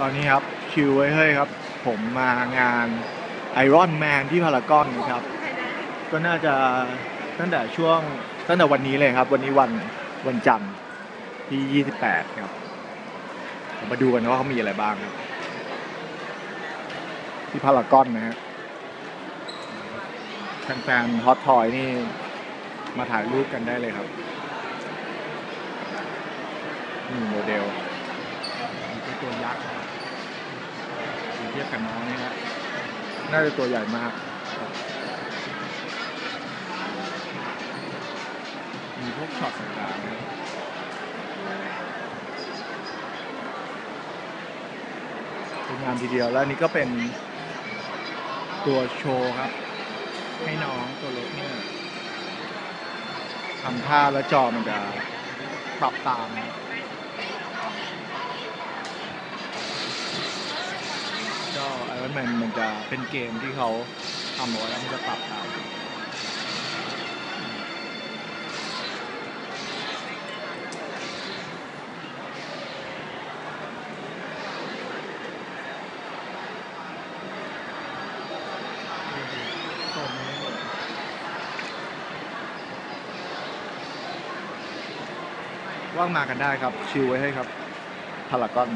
ตอนนี้ครับคิวไว้เฮ้ยครับ ผมมางานไอรอนแมนที่พารากอนนะครับ ก็น่าจะตั้งแต่ช่วงตั้งแต่วันนี้เลยครับ วันนี้วันวันจันทร์ที่ 28 ครับมาดูกันว่าเขามีอะไรบ้างครับ ที่พารากอนนะฮะแฟนๆฮอตทอยนี่มาถ่ายรูปกันได้เลยครับนี่โมเดล ตัวยักษ์เทียบกับน้องนี่ฮะน่าจะตัวใหญ่มากครับมีพวกช็อตต่างๆนะครับสวยงามทีเดียว แล้วอันนี้ก็เป็นตัวโชว์ครับ ให้น้องตัวเล็กเนี่ยทำท่าแล้วจอมันจะปรับตามนะ ก็ไอรอนมันจะเป็นเกมที่เขาทำเอาไว้แล้วมันจะปรับตามว่างมากันได้ครับ ชิลไว้ให้ครับพารากอน